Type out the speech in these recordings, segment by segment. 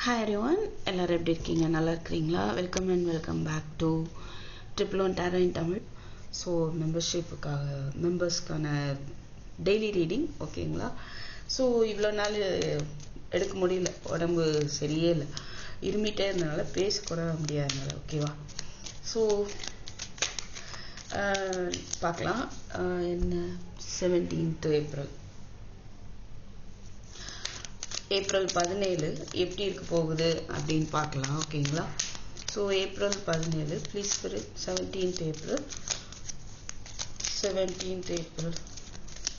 Hi everyone எல்லோரும் எப்படி இருக்கீங்க? நல்லா இருக்கிறீங்களா? Welcome and welcome back to triple one tarot in Tamil so மெம்பர்ஷிப்புக்காக மெம்பர்ஸ்க்கான டெய்லி ரீடிங் ஓகேங்களா ஸோ இவ்வளோ நாள் எடுக்க முடியல. உடம்பு சரியே இல்லை. இருமிட்டே இருந்தனால பேசக்கூட முடியாதுனால முடியாதனால ஓகேவா ஸோ பார்க்கலாம். என்ன? செவன்டீன்த் ஏப்ரல் ஏப்ரல் பதினேழு எப்படி இருக்க போகுது அப்படின்னு பார்க்கலாம் ஓகேங்களா? ஸோ ஏப்ரல் பதினேழு please seventeenth April seventeenth April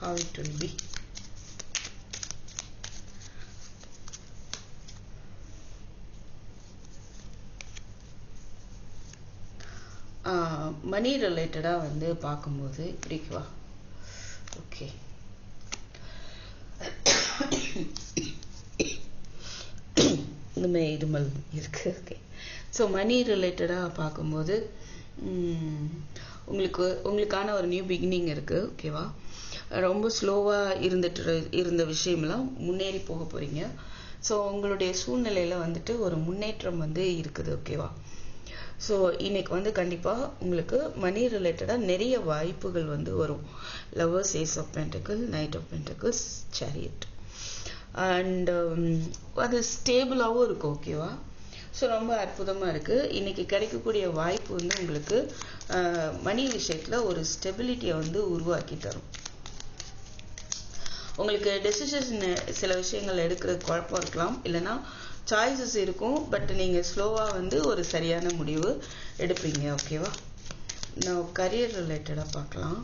how it will be money ரிலேட்டடாக வந்து பார்க்கும்போது இப்படிக்குவா ஓகே இனிமே இருமல் இருக்கு. ஓகே ஸோ மணி ரிலேட்டடாக பார்க்கும்போது உங்களுக்கு உங்களுக்கான ஒரு நியூ பிகினிங் இருக்குது ஓகேவா ரொம்ப ஸ்லோவாக இருந்துட்டு இருந்த விஷயம்லாம் முன்னேறி போக போகிறீங்க ஸோ உங்களுடைய சூழ்நிலையில் வந்துட்டு ஒரு முன்னேற்றம் வந்து இருக்குது. ஓகேவா ஸோ இன்னைக்கு வந்து கண்டிப்பாக உங்களுக்கு மணி ரிலேட்டடாக நிறைய வாய்ப்புகள் வந்து வரும். Lovers ace of pentacle knight of pentacles chariot and um, அது ஸ்டேபிளாகவும் இருக்கும் ஓகேவா ஸோ ரொம்ப அற்புதமாக இருக்குது இன்னைக்கு கிடைக்கக்கூடிய வாய்ப்பு வந்து உங்களுக்கு மணி விஷயத்தில் ஒரு ஸ்டெபிலிட்டியை வந்து உருவாக்கி தரும். உங்களுக்கு டெசிஷன் சில விஷயங்கள் எடுக்கிறது குழப்பம் இருக்கலாம். இல்லைன்னா சாய்ஸஸ் இருக்கும் பட் நீங்கள் ஸ்லோவாக வந்து ஒரு சரியான முடிவு எடுப்பீங்க ஓகேவா நான் கரியர் ரிலேட்டடாக பார்க்கலாம்.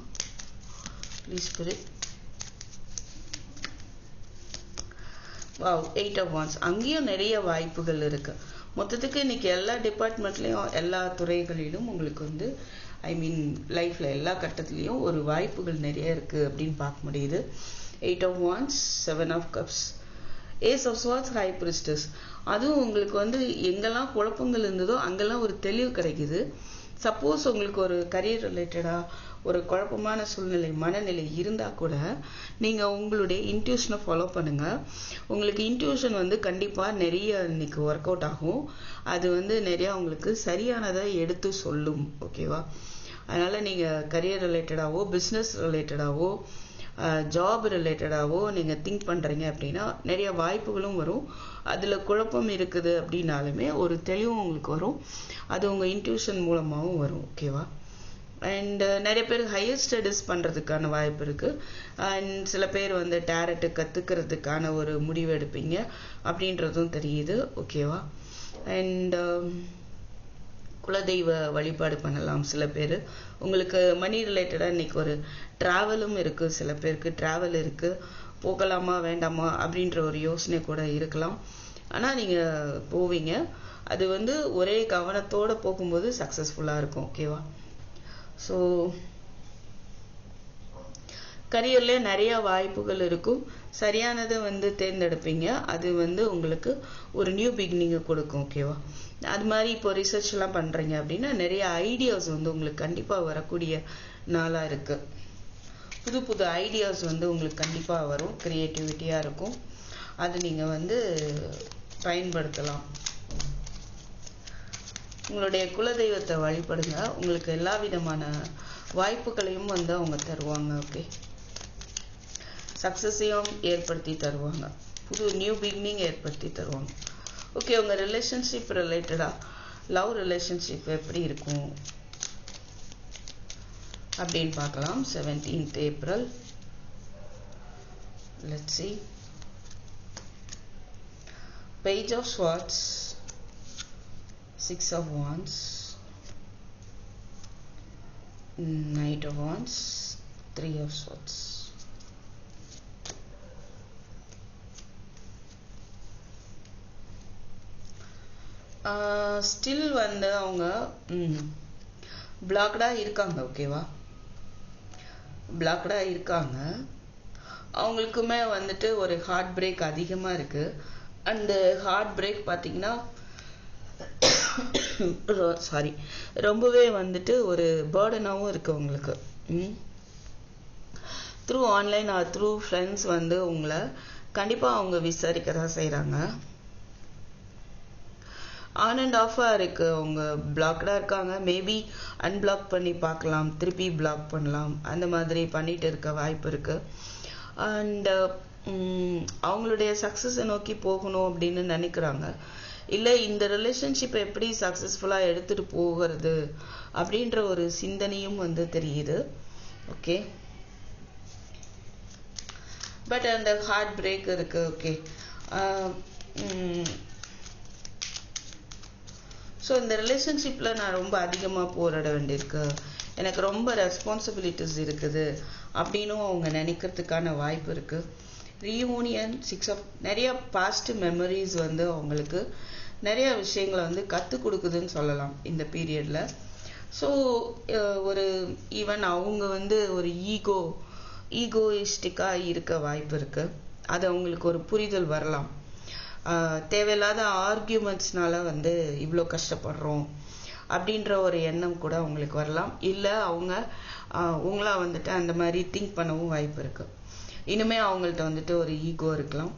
ப்ளீஸ் புரிட் வாவ் எயிட் ஆஃப் ஒன்ஸ் அங்கேயும் நிறைய வாய்ப்புகள் இருக்கு. மொத்தத்துக்கு இன்னைக்கு எல்லா டிபார்ட்மெண்ட்லேயும் எல்லா துறைகளிலும் உங்களுக்கு வந்து ஐ மீன் லைஃப்ல எல்லா கட்டத்துலேயும் ஒரு வாய்ப்புகள் நிறைய இருக்கு அப்படின்னு பார்க்க முடியுது. Eight of wands seven of cups ace of swords high priestess அதுவும் உங்களுக்கு வந்து எங்கெல்லாம் குழப்பங்கள் இருந்ததோ அங்கெல்லாம் ஒரு தெளிவு கிடைக்குது. சப்போஸ் உங்களுக்கு ஒரு கரியர் ரிலேட்டடாக ஒரு குழப்பமான சூழ்நிலை மனநிலை இருந்தால் கூட நீங்கள் உங்களுடைய இன்ட்யூஷனை ஃபாலோ பண்ணுங்கள் உங்களுக்கு இன்ட்யூஷன் வந்து கண்டிப்பாக நிறைய இன்னைக்கு ஒர்க் அவுட் ஆகும். அது வந்து நிறையா உங்களுக்கு சரியானதை எடுத்து சொல்லும் ஓகேவா அதனால் நீங்கள் கரியர் ரிலேட்டடாகவோ பிஸ்னஸ் ரிலேட்டடாகவோ ஜாப் ரிலேட்டடாகவோ நீங்கள் திங்க் பண்ணுறீங்க அப்படின்னா நிறைய வாய்ப்புகளும் வரும். அதில் குழப்பம் இருக்குது அப்படின்னாலுமே ஒரு தெளிவும் உங்களுக்கு வரும். அது உங்கள் இன்ட்யூஷன் மூலமாகவும் வரும் ஓகேவா அண்ட் நிறைய பேர் ஹையர் ஸ்டடீஸ் பண்ணுறதுக்கான வாய்ப்பு இருக்குது அண்ட் சில பேர் வந்து டேரட்டு கற்றுக்கிறதுக்கான ஒரு முடிவு எடுப்பீங்க அப்படின்றதும் தெரியுது ஓகேவா அண்ட் குலதெய்வ வழிபாடு பண்ணலாம் சில பேர். உங்களுக்கு மணி ரிலேட்டடாக இன்னைக்கு ஒரு ட்ராவலும் இருக்கு சில பேருக்கு ட்ராவல் இருக்கு. போகலாமா வேண்டாமா அப்படின்ற ஒரு யோசனை கூட இருக்கலாம். ஆனால் நீங்கள் போவீங்க. அது வந்து ஒரே கவனத்தோட போகும்போது சக்ஸஸ்ஃபுல்லாக இருக்கும் ஓகேவா ஸோ கரியர்ல நிறைய வாய்ப்புகள் இருக்கும். சரியானதை வந்து தேர்ந்தெடுப்பீங்க. அது வந்து உங்களுக்கு ஒரு நியூ பிகினிங்கை கொடுக்கும் ஓகேவா அது மாதிரி இப்போ ரிசர்ச் எல்லாம் அப்படின்னா நிறைய ஐடியாஸ் வந்து உங்களுக்கு கண்டிப்பாக வரக்கூடிய நாளாக இருக்குது புது புது ஐடியாஸ் வந்து உங்களுக்கு கண்டிப்பாக வரும். க்ரியேட்டிவிட்டியாக இருக்கும். அது நீங்கள் வந்து பயன்படுத்தலாம். உங்களுடைய குலதெய்வத்தை வழிபடுங்க. உங்களுக்கு எல்லா விதமான வாய்ப்புகளையும் வந்து அவங்க தருவாங்க ஓகே சக்ஸஸையும் ஏற்படுத்தி தருவாங்க புது நியூ பிகினிங் ஏற்படுத்தி தருவாங்க ஓகே உங்கள் ரிலேஷன்ஷிப் ரிலேட்டடாக லவ் ரிலேஷன்ஷிப் எப்படி இருக்கும்? அப்படின்னு பார்க்கலாம். Seventeenth April let see page of swords six of wands knight of wands three of swords still வந்து அவங்க பிளாக்டாக இருக்காங்க ஓகேவா பிளாக்டாக இருக்காங்க. அவங்களுக்குமே வந்துட்டு ஒரு ஹார்ட் பிரேக் அதிகமாக இருக்கு. அந்த ஹார்ட் பிரேக் பாத்தீங்கன்னா சாரி ரொம்பவே வந்துட்டு ஒரு பேர்டனாகவும் இருக்கு உங்களுக்கு ம். Through online or through friends வந்து உங்களை கண்டிப்பாக அவங்க விசாரிக்க தான் செய்கிறாங்க ஆன் அண்ட் ஆஃபாக இருக்குது அவங்க பிளாக்டாக இருக்காங்க. மேபி அன்பிளாக் பண்ணி பார்க்கலாம். திருப்பி பிளாக் பண்ணலாம். அந்த மாதிரி பண்ணிட்டு இருக்க வாய்ப்பு இருக்குது அண்ட் அவங்களுடைய சக்ஸஸை நோக்கி போகணும் அப்படின்னு நினைக்கிறாங்க. இல்லை இந்த ரிலேஷன்ஷிப்பை எப்படி சக்ஸஸ்ஃபுல்லாக எடுத்துகிட்டு போகிறது அப்படின்ற ஒரு சிந்தனையும் வந்து தெரியுது. ஓகே பட் அந்த ஹார்ட் பிரேக் இருக்குது ஓகே ஸோ இந்த ரிலேஷன்ஷிப்பில் நான் ரொம்ப அதிகமாக போராட வேண்டியிருக்கு. எனக்கு ரொம்ப ரெஸ்பான்சிபிலிட்டிஸ் இருக்குது அப்படின்னும் அவங்க நினைக்கிறதுக்கான வாய்ப்பு இருக்குது ரீயூனியன் சிக்ஸ் ஆஃப் நிறைய பாஸ்ட் மெமரிஸ் வந்து அவங்களுக்கு நிறைய விஷயங்களை வந்து கற்றுக் கொடுக்குதுன்னு சொல்லலாம் இந்த பீரியடில் ஸோ ஒரு ஈவன் அவங்க வந்து ஒரு ஈகோ ஈகோயிஸ்டிக்காக இருக்க வாய்ப்பு இருக்குது அது அவங்களுக்கு ஒரு புரிதல் வரலாம். தேவையில்லாத ஆர்கியூமெண்ட்ஸ்னால வந்து இவ்வளோ கஷ்டப்படுறோம் அப்படின்ற ஒரு எண்ணம் கூட அவங்களுக்கு வரலாம். இல்லை அவங்க உங்களா வந்துட்டு அந்த மாதிரி திங்க் பண்ணவும் வாய்ப்பு இருக்கு. இனிமே அவங்கள்ட்ட வந்துட்டு ஒரு ஈகோ இருக்கலாம்.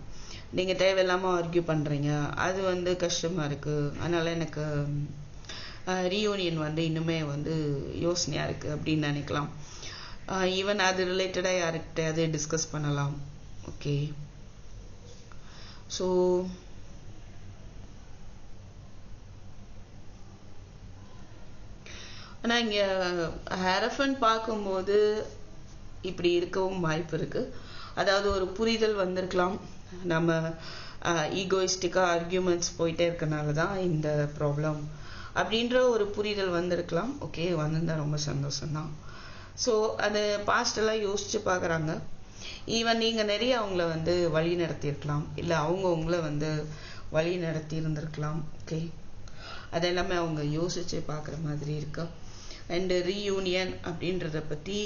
நீங்கள் தேவையில்லாமல் ஆர்கியூ பண்ணுறீங்க அது வந்து கஷ்டமாக இருக்குது அதனால எனக்கு ரீயூனியன் வந்து இன்னுமே வந்து யோசனையாக இருக்குது அப்படின்னு நினைக்கலாம். ஈவன் அது ரிலேட்டடாக யாருக்கிட்டையாவது டிஸ்கஸ் பண்ணலாம். ஓகே ஸோ ஆனால் இங்கே ஹேரஃபன் பார்க்கும்போது இப்படி இருக்கவும் வாய்ப்பு இருக்கு. அதாவது ஒரு புரிதல் வந்திருக்கலாம். நம்ம ஈகோயிஸ்டிக்காக ஆர்கியூமெண்ட்ஸ் போயிட்டே இருக்கனால தான் இந்த ப்ராப்ளம் அப்படின்ற ஒரு புரிதல் வந்திருக்கலாம். ஓகே வந்திருந்தா ரொம்ப சந்தோஷம்தான். ஸோ அது பாஸ்டெல்லாம் யோசிச்சு பார்க்குறாங்க. ஈவன் நீங்கள் நிறைய அவங்கள வந்து வழி நடத்தியிருக்கலாம். இல்லை அவங்க உங்களை வந்து வழி நடத்தி இருந்திருக்கலாம் ஓகே அதெல்லாமே அவங்க யோசிச்சு பார்க்குற மாதிரி இருக்கு. அண்டு ரீயூனியன் அப்படின்றத பற்றி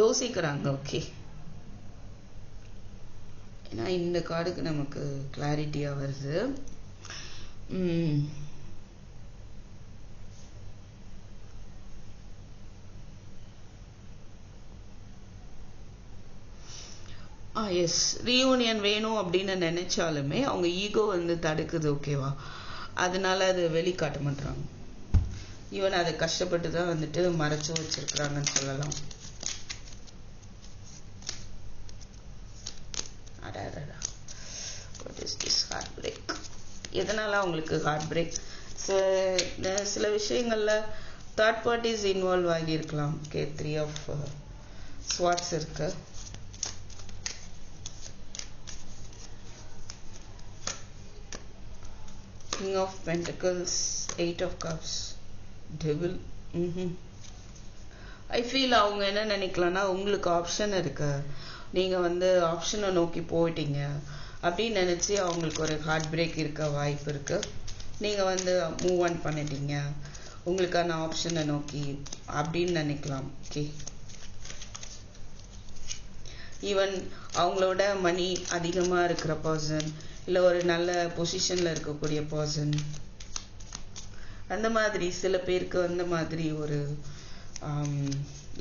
யோசிக்கிறாங்க. ஓகே ஏன்னா இந்த கார்டுக்கு நமக்கு கிளாரிட்டியா வருது. உம் ஆ எஸ் ரீயூனியன் வேணும் அப்படின்னு நினைச்சாலுமே அவங்க ஈகோ வந்து தடுக்குது ஓகேவா அதனால அது வெளிக்காட்ட மாட்டுறாங்க ஈவன் அதை கஷ்டப்பட்டு தான் வந்துட்டு மறைச்சு வச்சிருக்கிறாங்கன்னு சொல்லலாம். அடாடா what is this heart break எதனால அவங்களுக்கு ஹார்ட் பிரேக் சில விஷயங்கள்ல தேர்ட் பார்ட்டிஸ் இன்வால்வ் ஆகியிருக்கலாம். கே த்ரீ ஆஃப் ஸ்வாட்ஸ் இருக்கு. King of pentacles eight of cups devil I feel அவங்க என்ன நினைக்கலாம்னா உங்களுக்கு ஆப்ஷன் இருக்கு. நீங்கள் வந்து ஆப்ஷனை நோக்கி போயிட்டீங்க. அப்படின்னு நினச்சி அவங்களுக்கு ஒரு ஹார்ட் பிரேக் இருக்க வாய்ப்பு இருக்குது நீங்கள் வந்து மூவ் ஆன் பண்ணிட்டீங்க. உங்களுக்கான ஆப்ஷனை நோக்கி அப்படின்னு நினைக்கலாம். ஓகே ஈவன் அவங்களோட மணி அதிகமாக இருக்கிற பர்சன் இல்லை ஒரு நல்ல பொசிஷனில் இருக்கக்கூடிய பர்சன் அந்த மாதிரி சில பேருக்கு அந்த மாதிரி ஒரு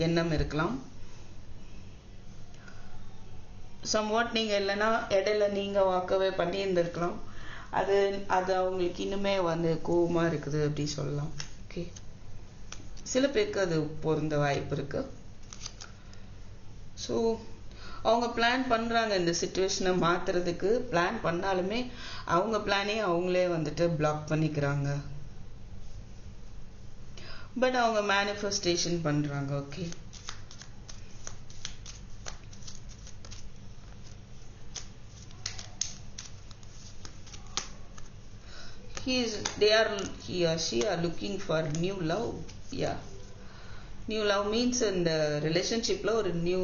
எண்ணம் இருக்கலாம். சம்வாட் நீங்க இல்லைன்னா இடையில நீங்க வாக்கவே பண்ணி இருந்திருக்கலாம் அது அது அவங்களுக்கு இன்னுமே வந்து கோவமா இருக்குது அப்படி சொல்லலாம். ஓகே சில பேருக்கு அது பொருந்த வாய்ப்பு இருக்கு. ஸோ அவங்க பிளான் பண்றாங்க இந்த சுச்சுவேஷனை மாத்துறதுக்கு. பிளான் பண்ணாலுமே அவங்க பிளானே அவங்களே வந்துட்டு பிளாக் பண்ணிக்கிறாங்க. பட் அவங்க மேனிஃபெஸ்டேஷன் பண்றாங்க okay he is they are he or she are looking for new love yeah. New love means இந்த ரிலேஷன்ஷிப்பில் ஒரு நியூ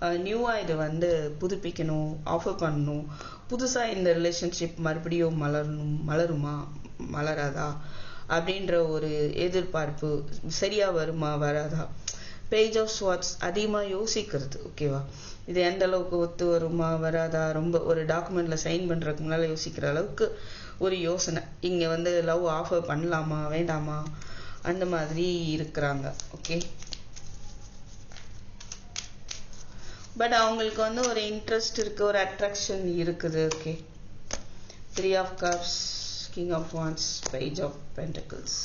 நியூவாக இதை வந்து புதுப்பிக்கணும் ஆஃபர் பண்ணணும். புதுசாக இந்த ரிலேஷன்ஷிப் மறுபடியும் மலரணும் மலருமா மலராதா அப்படின்ற ஒரு எதிர்பார்ப்பு சரியாக வருமா வராதா? பேஜ் ஆஃப் ஸ்வாட்ஸ் அதிகமாக யோசிக்கிறது ஓகேவா இது எந்த அளவுக்கு ஒத்து வருமா வராதா ரொம்ப ஒரு டாக்குமெண்ட்ல சைன் பண்றதுக்கு முன்னால யோசிக்கிற அளவுக்கு ஒரு யோசனை. இங்க வந்து லவ் ஆஃபர் பண்ணலாமா வேண்டாமா? அந்த மாதிரி இருக்கிறாங்க ஓகே பட் அவங்களுக்கு வந்து ஒரு இன்ட்ரெஸ்ட் இருக்கு ஒரு அட்ராக்ஷன் இருக்குது okay three of cups king of wands page of pentacles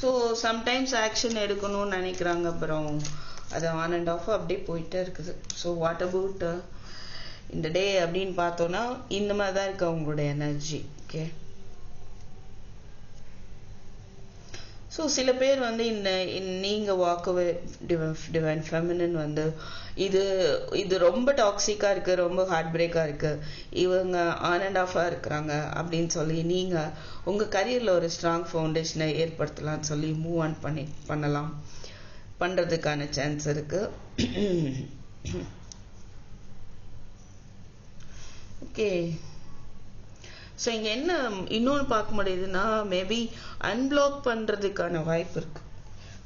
so sometimes action எடுக்கணும்னு நினைக்கிறாங்க அப்புறம் அது ஆன் அண்ட் ஆஃப் அப்படியே போயிட்டே இருக்குது. ஸோ வாட் அபவுட் இந்த டே அப்படின்னு பார்த்தோன்னா இந்த மாதிரி தான் இருக்கு அவங்களோட எனர்ஜி ஓகே ஸோ சில பேர் வந்து இந்த நீங்கள் வாக்கவே டிவைன் ஃபெமினன் வந்து இது இது ரொம்ப டாக்ஸிக்காக இருக்குது ரொம்ப ஹார்ட் பிரேக்காக இருக்குது இவங்க ஆன் அண்ட் ஆஃபாக இருக்கிறாங்க அப்படின்னு சொல்லி நீங்கள் உங்கள் கரியரில் ஒரு ஸ்ட்ராங் ஃபவுண்டேஷனை ஏற்படுத்தலாம்னு சொல்லி மூவ் ஆன் பண்ணி பண்ணலாம். பண்ணுறதுக்கான சான்ஸ் இருக்குது ஓகே ஸோ இங்கே என்ன இன்னொன்று பார்க்க முடியுதுன்னா மேபி அன்பிளாக் பண்ணுறதுக்கான வாய்ப்பு இருக்கு.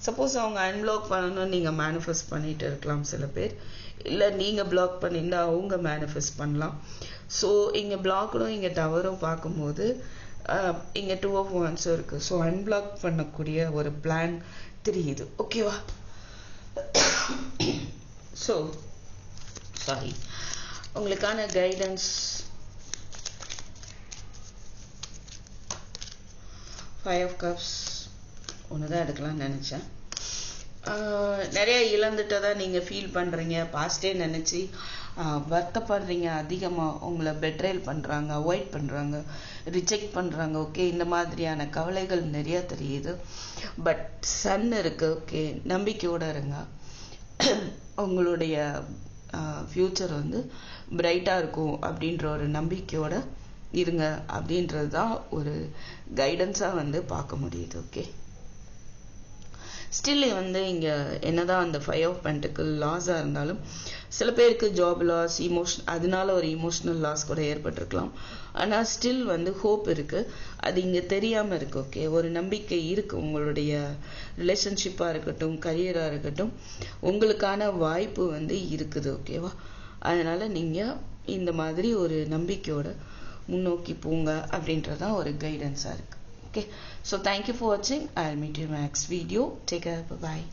சப்போஸ் அவங்க அன்பிளாக் பண்ணணும் நீங்கள் மேனிஃபெஸ்ட் பண்ணிட்டு இருக்கலாம் சில பேர். இல்லை நீங்கள் பிளாக் பண்ணியிருந்தா அவங்க மேனிஃபெஸ்ட் பண்ணலாம். ஸோ இங்கே பிளாக்டும் இங்கே டவரும் பார்க்கும்போது இங்கே டூ ஆஃப் ஒன்ஸும் இருக்குது ஸோ அன்பிளாக் பண்ணக்கூடிய ஒரு பிளான் தெரியுது. ஓகேவா ஸோ சாரி உங்களுக்கான கைடன்ஸ் ஃபைவ் ஆஃப் கப்ஸ் ஒன்று தான் எடுக்கலாம்னு நினச்சேன். நிறைய இழந்துட்டதா நீங்கள் ஃபீல் பண்ணுறீங்க பாஸ்டே நினச்சி வருத்தப்படுறீங்க அதிகமாக உங்களை பெட்ரேல் பண்ணுறாங்க அவாய்ட் பண்ணுறாங்க ரிஜெக்ட் பண்ணுறாங்க ஓகே இந்த மாதிரியான கவலைகள் நிறையா தெரியுது. பட் சன் இருக்கு ஓகே நம்பிக்கையோடு இருங்க. உங்களுடைய ஃப்யூச்சர் வந்து பிரைட்டாக இருக்கும் அப்படின்ற ஒரு நம்பிக்கையோட இருங்க அப்படின்றது தான் ஒரு கைடன்ஸாக வந்து பார்க்க முடியுது ஓகே ஸ்டில் வந்து இங்கே என்னதான் அந்த ஃபைவ் ஆஃப் பென்டிக்கல் லாஸாக இருந்தாலும் சில பேருக்கு ஜாப் லாஸ் இமோஷன் அதனால ஒரு இமோஷனல் லாஸ் கூட ஏற்பட்டிருக்கலாம். ஆனால் ஸ்டில் வந்து ஹோப் இருக்குது அது இங்கே தெரியாமல் இருக்குது ஓகே ஒரு நம்பிக்கை இருக்குது உங்களுடைய ரிலேஷன்ஷிப்பாக இருக்கட்டும் கரியராக இருக்கட்டும் உங்களுக்கான வாய்ப்பு வந்து இருக்குது ஓகேவா அதனால் நீங்கள் இந்த மாதிரி ஒரு நம்பிக்கையோட முன்னோக்கி போங்க அப்படின்றது தான் ஒரு கைடன்ஸாக இருக்குது ஓகே ஸோ தேங்க்யூ ஃபார் வாட்சிங் I meet you next video take bye